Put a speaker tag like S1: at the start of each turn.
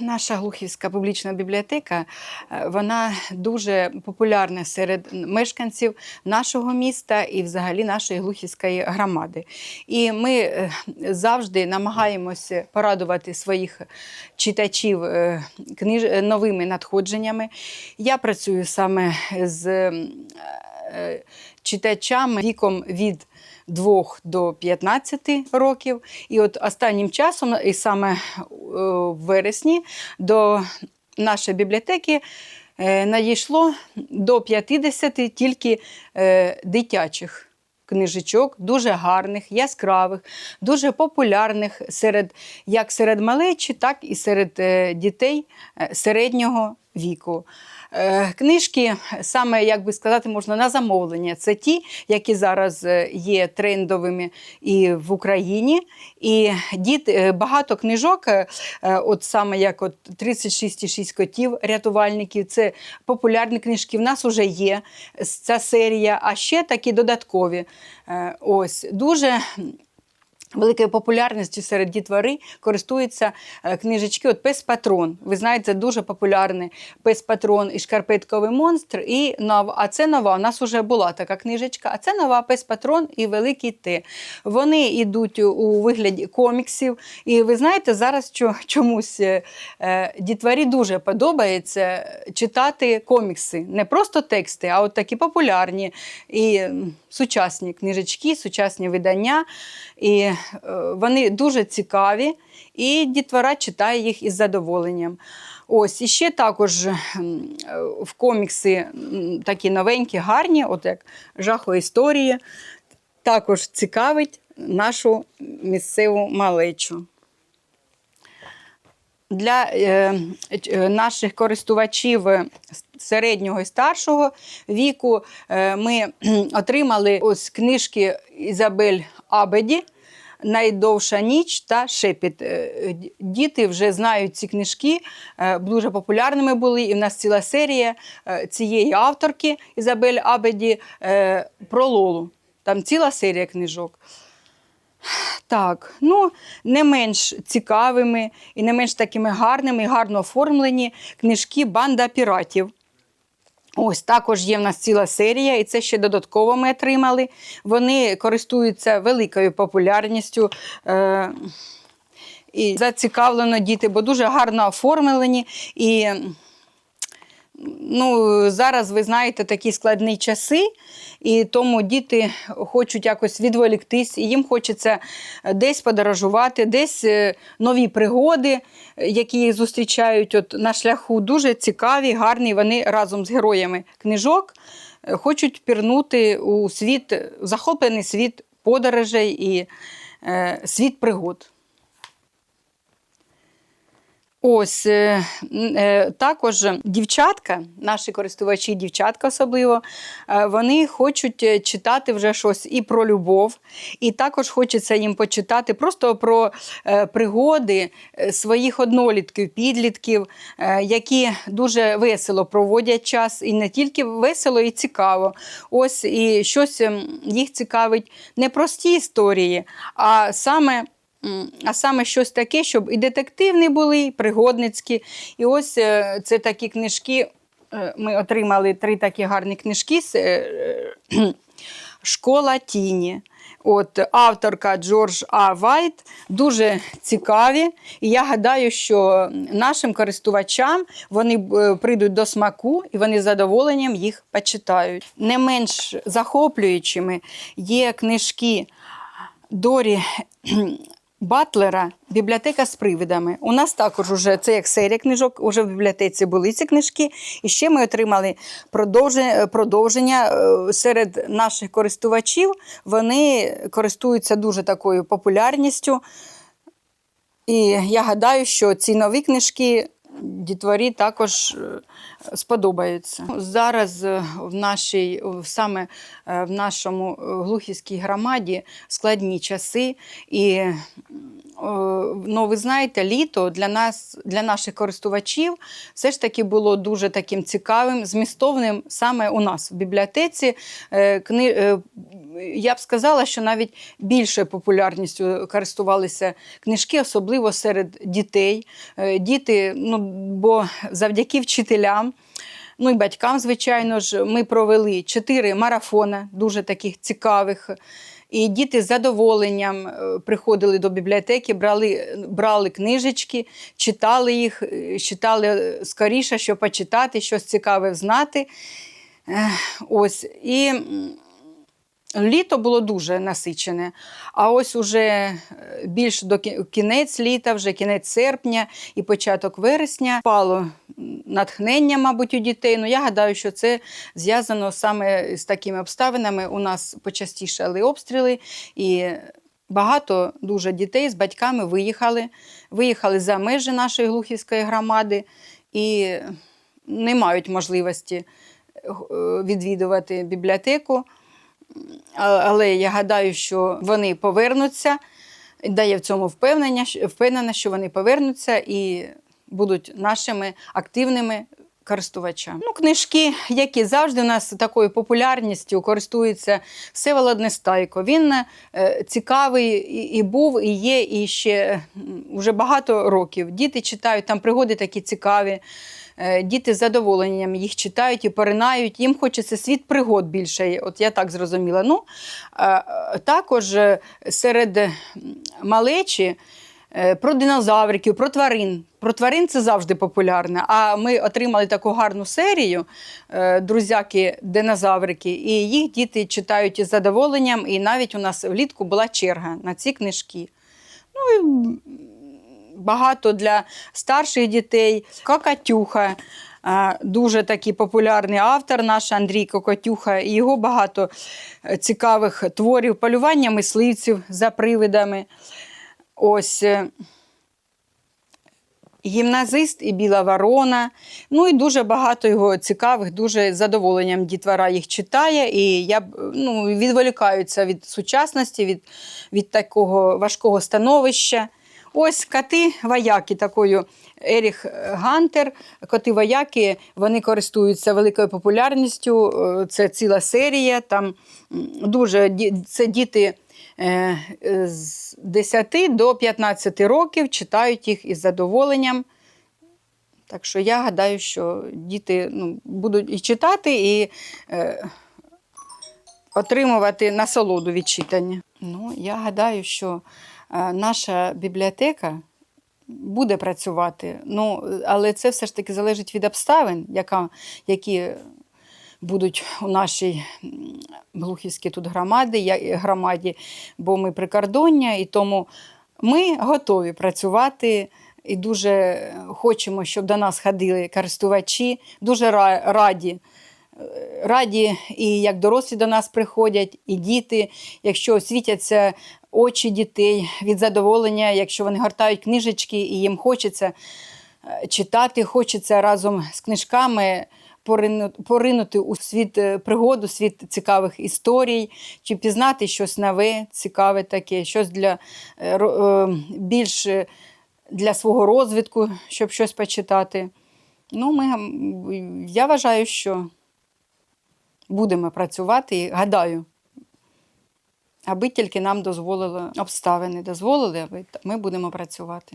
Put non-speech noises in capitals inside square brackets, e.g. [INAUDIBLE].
S1: Наша Глухівська публічна бібліотека е, вона дуже популярна серед мешканців нашого міста і взагалі нашої Глухівської громади. І ми е, завжди намагаємося порадувати своїх читачів е, книж... новими надходженнями. Я працюю саме з читачами віком від 2 до 15 років. І от останнім часом, і саме е, в вересні, до нашої бібліотеки е, надійшло до 50 тільки е, дитячих. Книжечок дуже гарних, яскравих, дуже популярних серед як серед малечі, так і серед е, дітей е, середнього віку. Е, Книжки, саме як би сказати, можна на замовлення. Це ті, які зараз е, є трендовими і в Україні. І діти, е, багато книжок, от саме як от 36,6 котів рятувальників, це популярні книжки. В нас вже є ця серія, а ще такі додаткові. Ось дуже. Великою популярністю серед дітвори користуються е, книжечки. От Пес Патрон. Ви знаєте, дуже популярний Пес Патрон і шкарпетковий монстр. І нова. А це нова. У нас вже була така книжечка. А це нова Пес Патрон і Великий Т. Вони йдуть у вигляді коміксів. І ви знаєте, зараз чо- чомусь е, е, дітворі дуже подобається читати комікси. Не просто тексти, а от такі популярні і сучасні книжечки, сучасні видання. І вони дуже цікаві, і дітвора читає їх із задоволенням. Ось, і ще також е, в комікси такі новенькі, гарні, от як жахо історії, також цікавить нашу місцеву малечу. Для е, е, наших користувачів е, середнього і старшого віку е, ми отримали ось книжки Ізабель Абеді. Найдовша ніч та шепіт. Е, Діти вже знають ці книжки, е, дуже популярними були. І в нас ціла серія е, цієї авторки Ізабель Абеді про Лолу. Там ціла серія книжок. Так, ну не менш цікавими і не менш такими гарними, гарно оформлені книжки Банда піратів. Ось також є в нас ціла серія, і це ще додатково ми отримали. Вони користуються великою популярністю. Е- і зацікавлено діти, бо дуже гарно оформлені. І ну, зараз ви знаєте такі складні часи, і тому діти хочуть якось відволіктись, і їм хочеться десь подорожувати, десь е, нові пригоди, які їх зустрічають от на шляху. Дуже цікаві, гарні. Вони разом з героями книжок е, хочуть пірнути у світ, захоплений світ подорожей і е, світ пригод. Ось е, е, також дівчатка, наші користувачі, дівчатка особливо, е, вони хочуть читати вже щось і про любов, і також хочеться їм почитати просто про пригоди своїх однолітків, підлітків, які дуже весело проводять час, і не тільки весело, і цікаво. Ось і щось ем, їх цікавить не прості історії, а саме. А саме щось таке, щоб і детективні були, і пригодницькі. І ось е, це такі книжки. е, Ми отримали три такі гарні книжки. е, [CLEARS THROAT] Школа тіні. От авторка Джордж А. Вайт дуже цікаві. І я гадаю, що нашим користувачам вони прийдуть до смаку і вони з задоволенням їх почитають. Не менш захоплюючими є книжки Дорі Батлера Бібліотека з привидами. У нас також уже це як серія книжок, уже в бібліотеці були ці книжки. І ще ми отримали продовження, продовження е, серед наших користувачів. Вони користуються дуже такою популярністю. І я гадаю, що ці нові книжки дітворі також е, сподобаються. Зараз е, в нашій, саме е, в нашому е, Глухівській громаді складні часи. І ну, ви знаєте, літо для нас, для наших користувачів, все ж таки було дуже таким цікавим, змістовним саме у нас в бібліотеці. Кни- я б сказала, що навіть більше популярністю користувалися книжки, особливо серед дітей. Діти, ну бо завдяки вчителям. Ну і батькам, звичайно ж, ми провели чотири марафони, дуже таких цікавих. І діти з задоволенням е, приходили до бібліотеки, брали, брали книжечки, читали їх, е, читали скоріше, що почитати, щось цікаве знати. Ось. І літо було дуже насичене. А ось уже е, більш до кі- кінець літа, вже кінець серпня і початок вересня впало натхнення, мабуть, у дітей. Ну, я гадаю, що це зв'язано саме з такими обставинами. У нас почастішали обстріли, і багато дуже дітей з батьками виїхали, виїхали за межі нашої глухівської громади і не мають можливості е, відвідувати бібліотеку. Але я гадаю, що вони повернуться, Да, я в цьому впевнення, що- впевнена, що вони повернуться і будуть нашими активними користувачами. Ну, книжки, які завжди у нас такою популярністю користуються Всеволод Нестайко. Він е, цікавий і, був, і є, і ще вже багато років. Діти читають, там пригоди такі цікаві. Е, Діти з задоволенням їх читають і поринають. Їм хочеться світ пригод більше. От я так зрозуміла. Ну, також е, серед малечі про динозавриків, про тварин. Про тварин це завжди популярно. А ми отримали таку гарну серію е, друзяки динозаврики, і їх діти читають із задоволенням. І навіть у нас влітку була черга на ці книжки. Ну, і багато для старших дітей. Кокатюха. Дуже такий популярний автор наш Андрій Кокотюха. І Його багато е, цікавих творів, полювання мисливців за привидами. Ось е, гімназист і Біла Ворона. Ну і дуже багато його цікавих, дуже задоволенням дітвора їх читає. І я ну, відволікаються від сучасності, від, від такого важкого становища. Ось коти вояки такою. Еріх Гантер, коти вояки, вони користуються великою популярністю. е, Це ціла серія. Там дуже це діти е, з 10 до 15 років читають їх із задоволенням. Так що я гадаю, що діти ну, будуть і читати, і е, отримувати насолоду від читання. Ну, я гадаю, що наша бібліотека буде працювати. Ну, але це все ж таки залежить від обставин, яка, які будуть у нашій Глухівській тут громаді, громаді, бо ми прикордоння, і тому ми готові працювати. І дуже хочемо, щоб до нас ходили користувачі, дуже раді. Раді, і як дорослі до нас приходять, і діти, якщо світяться очі дітей від задоволення, якщо вони гортають книжечки і їм хочеться е, читати, хочеться разом з книжками поринути у світ е, пригоду, світ цікавих історій, чи пізнати щось нове, цікаве таке, щось для е, більш для свого розвитку, щоб щось почитати. Ну, ми, я вважаю, що будемо працювати і гадаю, аби тільки нам дозволили обставини, дозволили, аби ми будемо працювати.